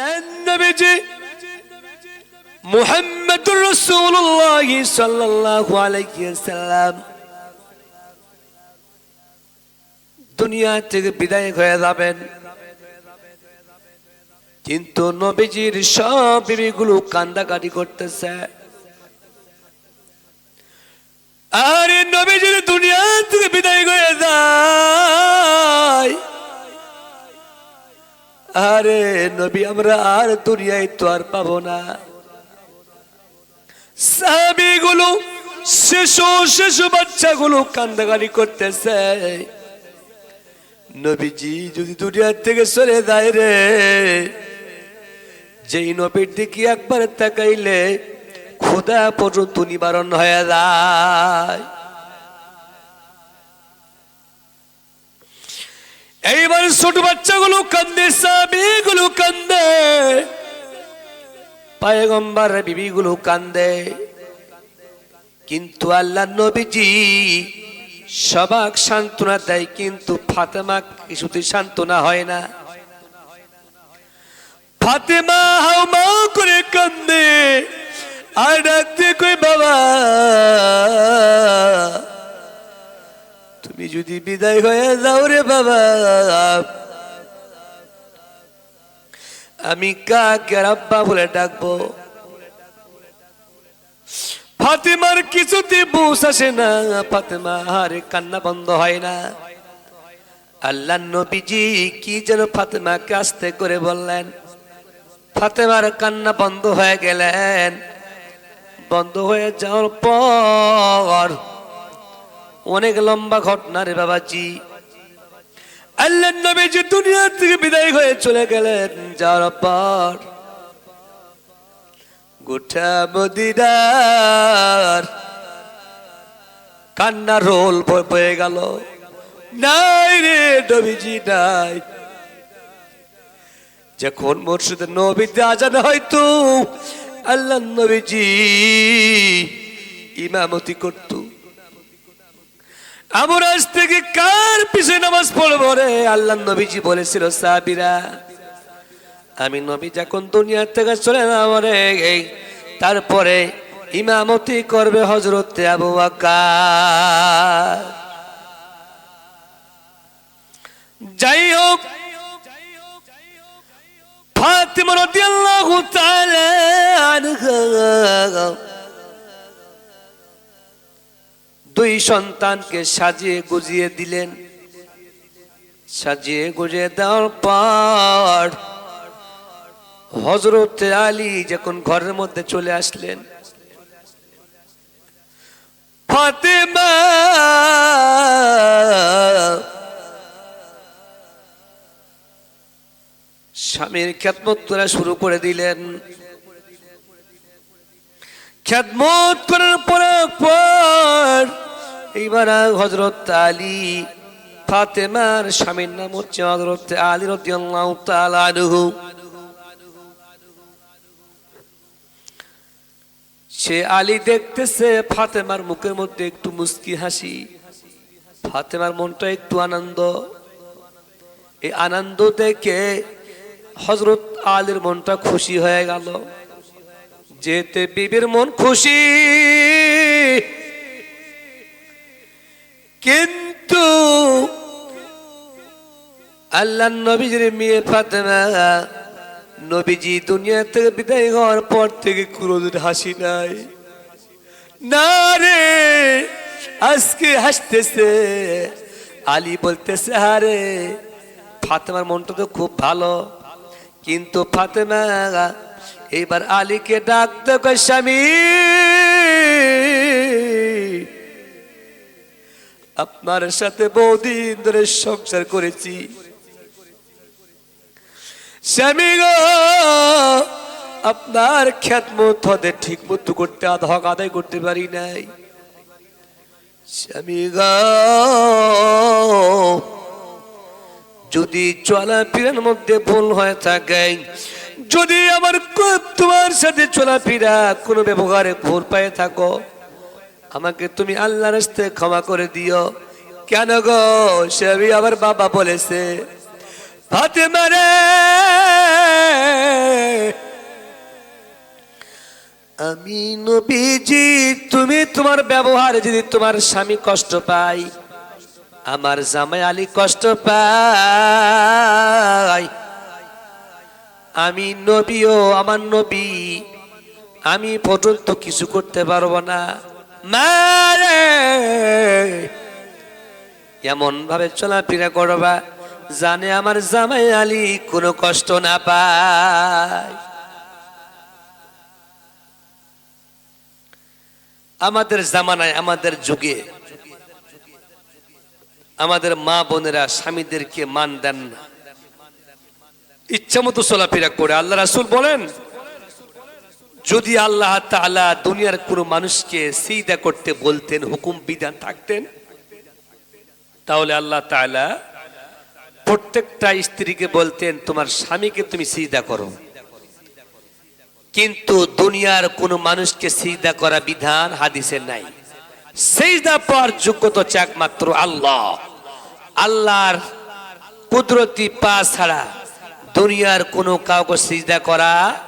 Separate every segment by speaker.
Speaker 1: আল্লাহ নবীজি মুহাম্মদুর রাসূলুল্লাহ সাল্লাল্লাহু আলাইহি সাল্লাম দুনিয়া থেকে বিদায় হয়ে যাবেন। কিন্তু নবীজির সব বিবিগুলো কান্দাকাটি করতেছে। আরে নবীজির দুনিয়া থেকে বিদায় হয়ে যায়। আরে নবী, আমরা আর দুনিয়ায় তো আর পাবো না। সাহাবিগুলো, শিশু শিশু বাচ্চাগুলো কান্দাকাটি করতেছে। নবীজি, যদি দুনিয়ার থেকে সরে যায় রে, যেই নবীর দিকে একবার তাকাইলে খোদা পর্যন্ত নিবারণ হয়ে যায়। এইবার ছোট বাচ্চাগুলো কান্দে সাবিগুলো কান্দে। পায়গম্বার বিবিগুলো কান্দে। কিন্তু আল্লাহ নবীজি সবাক সান্ত্বনা দেয়, কিন্তু ফাতেমা কিছুতে সান্ত্বনা হয় না। ফাতেমা হাও মাও করে কান্দে। আর ডাকতে কই বাবা? যদি বিদায় হয়ে যাও রে বাবা, আমি কাকে রাব্বা বলে ডাকবো? ফাতেমার কিছুতে বুঝ আসে না ফাতেমা আরে কান্না বন্ধ হয় না। আল্লাহ নবীজি কি যেন ফাতেমাকে আস্তে করে বললেন, ফাতেমার কান্না বন্ধ হয়ে গেলেন। বন্ধ হয়ে যাওয়ার পর অনেক লম্বা ঘটনা রে বাবাজি। আল্লাহ নবীজি দুনিয়া থেকে বিদায় হয়ে চলে গেলেন, যাওয়ার পর গোটা মদিনার কান্না রোল বয়ে গেল। নাই রে নবীজি, নাই। যখন মসজিদে নবীতে আজান হয়তো আল্লাহ নবীজি ইমামতি করত আমার আজ থেকে কার পিছে নামাজ পড়ব রে? আল্লাহ নবীজি বলেছিল সাবিরা আমি নবী যখন দুনিয়ার থেকে চলে যাব রে, এই তারপরে ইমামতি করবে হজরত আবু বকর। যাই হোক, ফাতিমা রাদিয়াল্লাহু তাআলা আনহা। দুই সন্তানকে সাজিয়ে গুজিয়ে দিলেন। সাজিয়ে গুজিয়ে দেওয়ার পর হজরত আলী যখন ঘরের মধ্যে চলে আসলেন, ফাতেমা স্বামীর খ্যাতমত করা শুরু করে দিলেন। খ্যাতমত করার পরে পর এইবার হজরত আলী ফাতেমার স্বামীর নাম হচ্ছে হজরত আলী রাদিয়াল্লাহু তাআলা আনহু। সে আলী দেখতেছে, ফাতেমার মুখের মধ্যে একটু মুস্কি হাসি। ফাতেমার মনটা একটু আনন্দ। এই আনন্দ দেখে হজরত আলীর মনটা খুশি হয়ে গেল। যেতে বিবির মন খুশি কিন্তু আল্লাহ নবীজির মেয়ে ফাতেমা, নবীজি দুনিয়া থেকে বিদায় হওয়ার পর থেকে কোনোদিন হাসি নাই। না রে, আজকে হাসতেছে। আলী বলতেছে আরে ফাতেমার মনটা তো খুব ভালো। কিন্তু ফাতেমা এইবার আলীকে ডাকতে স্বামী। আপনার সাথে বহুদিন ধরে সংসার করেছি। স্বামী গো, আপনার খ্যাতমত হতে ঠিক মতো করতে আধক আদায় করতে পারি নাই। স্বামী যদি চলাফেরার মধ্যে ভুল হয়ে থাকে, যদি আমার তোমার সাথে চলাফেরা কোনো ব্যবহারে ভুল পায়ে থাকো আমাকে তুমি আল্লাহ রাস্তে ক্ষমা করে দিও। কেন গো? স্বামী আমার বাবা বলেছে। ফাতেমা রে আমি নবীজি, তুমি তোমার ব্যবহারে যদি তোমার স্বামী কষ্ট পায়, আমার জামাই আলী কষ্ট পায়। আমি নবীও আমার নবী, আমি পর্যন্ত কিছু করতে পারব না। এমন ভাবে চলাফেরা করবা জানে আমার জামাই আলী কোনো কষ্ট না পায়। আমাদের জামানায়, আমাদের যুগে, আমাদের মা বোনেরা স্বামীদেরকে মান দেন না। ইচ্ছা মতো চলাফেরা করে, আল্লাহ রাসুল বলেন যদি আল্লাহ তাআলা দুনিয়ার কোনো মানুষকে সিদা করতে বলতেন, হুকুম, বিধান থাকতেন, তাহলে আল্লাহ তাআলা প্রত্যেকটা স্ত্রীকে বলতেন, তোমার স্বামীকে তুমি সিজদা করো। কিন্তু দুনিয়ার কোনো মানুষকে সিজদা করা বিধান হাদিসে নাই। সিজদা পাওয়ার যোগ্যতা হচ্ছে একমাত্র আল্লাহ। আল্লাহর কুদরতি পা ছাড়া দুনিয়ার কোনো কাউকে সিজদা করা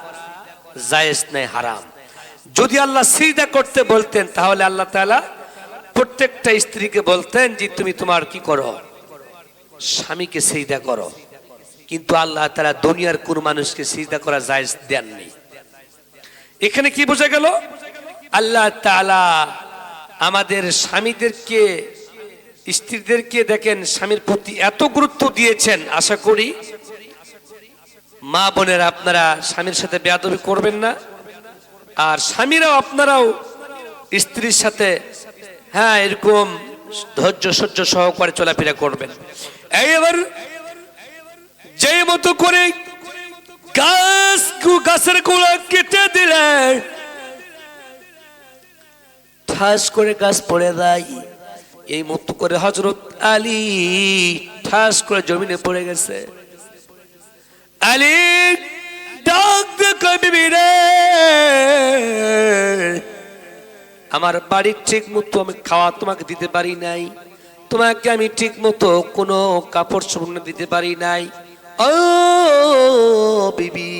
Speaker 1: জায়েজ নাই, হারাম। যদি আল্লাহ সিজদা করতে বলতেন, তাহলে আল্লাহ তাআলা প্রত্যেকটা স্ত্রীকে বলতেন যে, তুমি তোমার কি করো? স্বামীকে সিজদা করো। কিন্তু আল্লাহ তাআলা দুনিয়ার কোন মানুষকে সিজদা করা জায়েজ দেননি। এখানে কি বোঝা গেল? আল্লাহ তাআলা আমাদের স্বামীদেরকে, স্ত্রীদেরকে দেখেন, স্বামীর প্রতি এত গুরুত্ব দিয়েছেন, আশা করি মা বোনেরা আপনারা স্বামীর সাথে বেয়াদবি করবেন না। আর স্বামীরাও আপনারাও স্ত্রীর সাথে হ্যাঁ এরকম ধৈর্য সহ্য সহকারে চলাফেরা করবেন। এবার যে মতো করে গাছ গাছের গোড়া কেটে দিলে, ঠাস করে গাছ পড়ে যায়। এই মতো করে হজরত আলী ঠাস করে জমিনে পড়ে গেছে। আলী, ডাক রে। আমার বাড়ির ঠিক মতো আমি খাওয়া তোমাকে দিতে পারি নাই। তোমাকে আমি ঠিক মতো কোনো কাপড় চোপড় দিতে পারি নাই। ও বিবি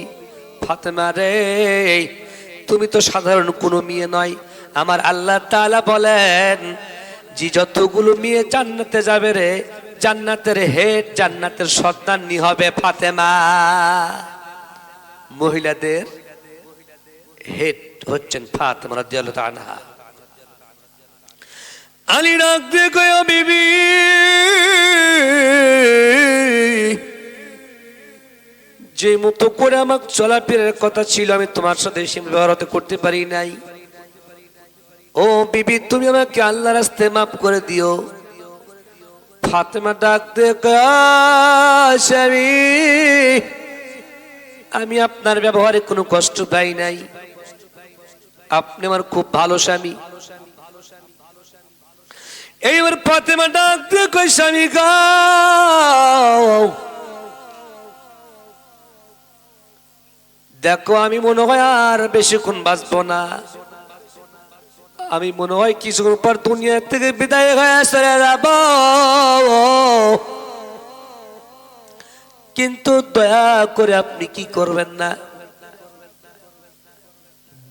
Speaker 1: ফাতেমা রে, তুমি তো সাধারণ কোনো মেয়ে নয়। আমার আল্লাহ তাআলা বলেন, যে যতগুলো মেয়ে জান্নাতে যাবে রে জান্নাতের হেড, জান্নাতের সন্তানই হবে ফাতেমা। মহিলাদের হেড হচ্ছেন ফাতেমা রাদিয়াল্লাহু তাআলা। আলী ডাক কয় বিবি, যে মতো করে আমার চলাফেরার কথা ছিল, আমি তোমার সাথে সে ব্যবহার হতে করতে পারি নাই। ও বিবি, তুমি আমাকে আল্লাহ রাস্তে মাফ করে দিও। ফাতেমা ডাক দিয়ে কয়, "আ, স্বামী আমি আপনার ব্যবহারে কোনো কষ্ট পাই নাই। আপনি আমার খুব ভালো স্বামী। এইবার ফাতেমা ডাক দিয়ে কই স্বামী গাও দেখো আমি মনে হয় আর বেশিক্ষণ বাঁচবো না। আমি মনে হয় কিছুক্ষণ পর দুনিয়া থেকে বিদায় হয়ে চলে যাব। কিন্তু দয়া করে আপনি কি করবেন না?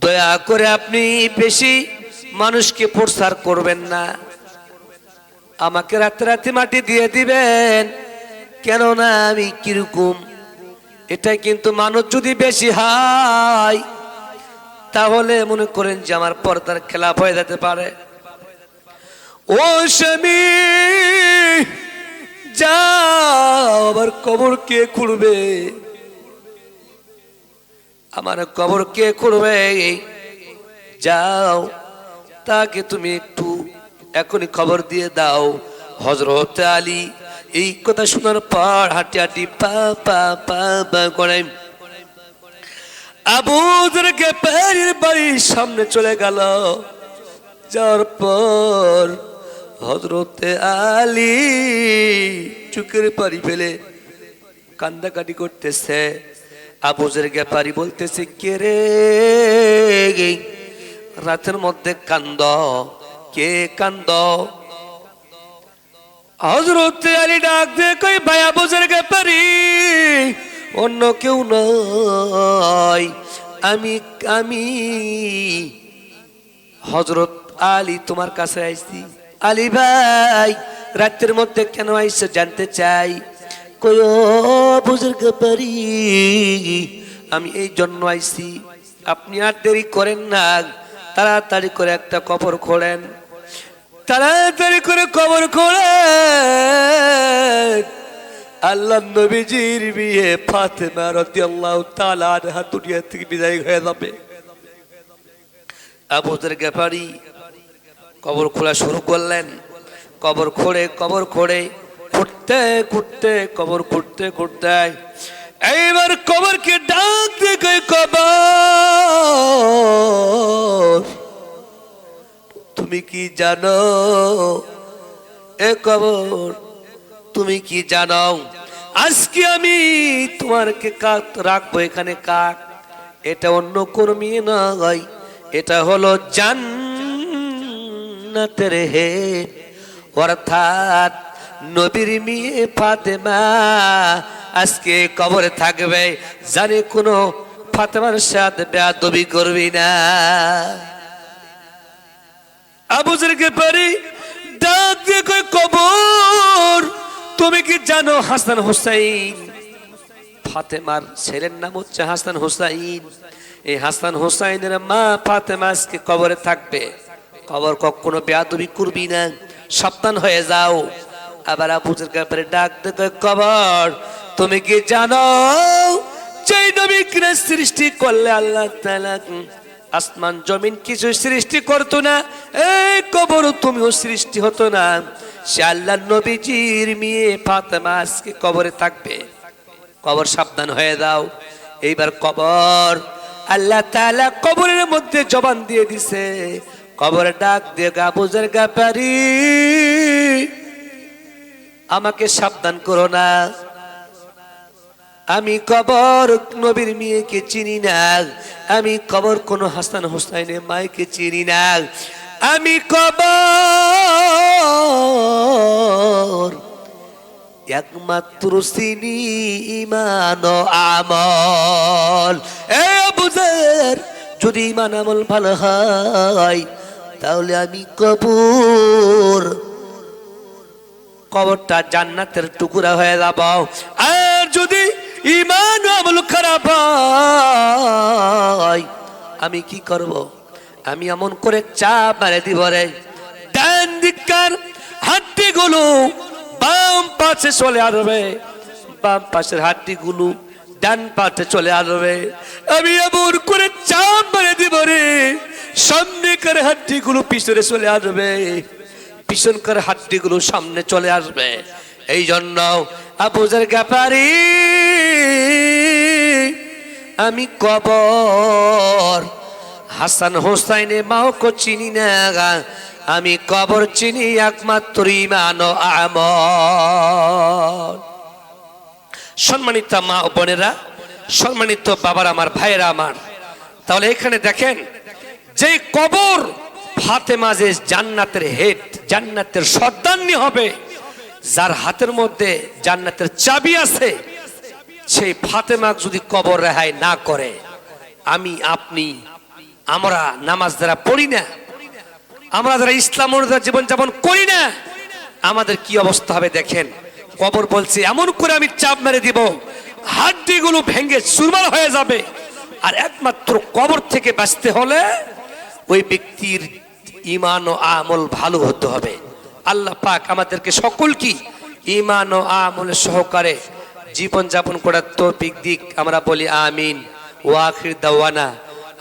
Speaker 1: দয়া করে আপনি বেশি মানুষকে প্রসার করবেন না। আমাকে রাতে রাতে মাটি দিয়ে দিবেন। কেননা আমি কীরকম? এটা কিন্তু মানুষ যদি বেশি হয় তাহলে মনে করেন যে আমার পর্দার খেলাপ হয়ে যেতে পারে ও স্বামী যাও আবার কবর কে খুঁড়বে আমার কবর কে খুঁড়বে যাও তাকে তুমি একটু এখনই খবর দিয়ে দাও হজরত আলী এই কথা শোনার পর হাঁটি হাঁটি পা পা পা পা করে আবুদেরকে বাড়ির বাড়ির সামনে চলে গেল। যাওয়ার পর হজরতে আলী চুকের পারি ফেলে কান্দাকাটি করতেছে। আবুজের ব্যাপারি বলতেছে, কে রে রাতের মধ্যে কান্দ। কে কান্দ? হজরত আলী ডাক দিয়ে কই ভাই আবুজের ব্যাপারি অন্য কেউ নয়। আমি আমি হজরত আলী তোমার কাছে আইছি। আলী ভাই রাতের মধ্যে কেন আইসো জানতে চাই? ও বুজুর্গ পারি আমি এই জন্য আইছি। আপনি আর দেরি করেন না, তাড়াতাড়ি করে একটা কবর খোলেন। তাড়াতাড়ি করে কবর খোলেন। আল্লাহ নবীজির বিয়ে ফাতেমা রাদিয়াল্লাহু তাআলা আনহা দুনিয়া থেকে বিদায় হয়ে যাবে। আবুদের গ্যাপারি কবর খোলা শুরু করলেন। কবর খোঁড়ে কবর খোঁড়ে, খুঁড়তে খুঁড়তে, কবর খুঁড়তে খুঁড়তে। এইবার কবরকে ডাক দিয়ে কবর, তুমি কি জানো? এ কবর তুমি কি জানো আজকে আমি তোমারকে কাক রাখব এখানে কাক এটা অন্য কোনো মেয়ে নয়, এটা হলো জান্নাতের হে। অর্থাৎ নবীর মেয়ে ফাতেমা আজকে কবরে থাকবে, জানে কোনো ফাতেমার সাথে বেয়াদবি করবি না। আবুজরকে পারি ডাক দিয়ে কবর। তুমি কি জানো হাসান হুসাইন? ফাতেমার ছেলের নাম হচ্ছে হাসান হুসাইন। এই হাসান হুসাইনের মা ফাতেমা আজকে কবরে থাকবে। কবর কখনো বেয়াদবি করবি না। সাবধান হয়ে যাও। আবার আবুজের ব্যাপারে ডাক কয় কবর। তুমি কি জানো? যেই নবী সৃষ্টি করলে আল্লাহ তাআলা আসমান জমিন কিছু সৃষ্টি করতো না। এই কবর তুমিও সৃষ্টি হতো না। সে আল্লাহ নবীজির মেয়ে ফাতেমা আজকে কবরে থাকবে। কবর সাবধান হয়ে দাও এইবার কবর আল্লাহ তাআলা কবরের মধ্যে জবান দিয়ে দিছে। কবর ডাক দিয়ে গাবুজের গাপারি আমাকে সাবধান করো না। আমি কবর নবীর মেয়েকে চিনি না। আমি কবর কোন হাসান হোসাইনের মাইকে চিনি না। আমি কবর একমাত্র চিনি ইমান আমল। এ বুঝের, যদি ইমান আমল ভালো হয়, তাহলে আমি কবর। কবরটা জান্নাতের টুকরা হয়ে যাব। আর যদি ইমান আমল খারাপ হয়, আমি কি করব? আমি এমন করে চাপ মারে দিব রে। হাড্ডি গুলো বাম পাশে চলে আসবে। বাম পাশের হাড্ডি গুলো ডান পাশে চলে আসবে। আমি এমন করে চাপ মারে দিব রে সামনেকার হাড্ডি গুলো পিছনে চলে আসবে। পিছনকার হাড্ডিগুলো সামনে চলে আসবে। এই জন্য আবুজার ব্যাপারি, আমি কবর হাসান হোসাইনে মাওকে চিনি না আমি কবর চিনি একমাত্র ইমান আমল। সম্মানিত মা ও বোনেরা, সম্মানিত বাবার আমার, ভাইয়েরা আমার, তাহলে এখানে দেখেন যে কবর ফাতেমা যে জান্নাতের হেড, জান্নাতের সর্দান্নি হবে, যার হাতের মধ্যে জান্নাতের চাবি আছে, সেই ফাতেমা যদি কবর রেহাই না করে, আমি, আপনি আমরা নামাজ যারা পড়ি না, আমরা যারা ইসলাম অনুযায়ী জীবনযাপন করি না, আমাদের কি অবস্থা হবে দেখেন। কবর বলছে, এমন করে আমি চাপ মেরে দিব, হাড্ডিগুলো ভেঙে চুরমার হয়ে যাবে। আর একমাত্র কবর থেকে বাঁচতে হলে ওই ব্যক্তির ইমান ও আমল ভালো হতে হবে। আল্লাহ পাক আমাদেরকে সকল কি? ইমান ও আমলের সহকারে জীবন যাপন করার তৌফিক দিক, আমরা বলি আমিন। ওয়াখির দাওয়ানা।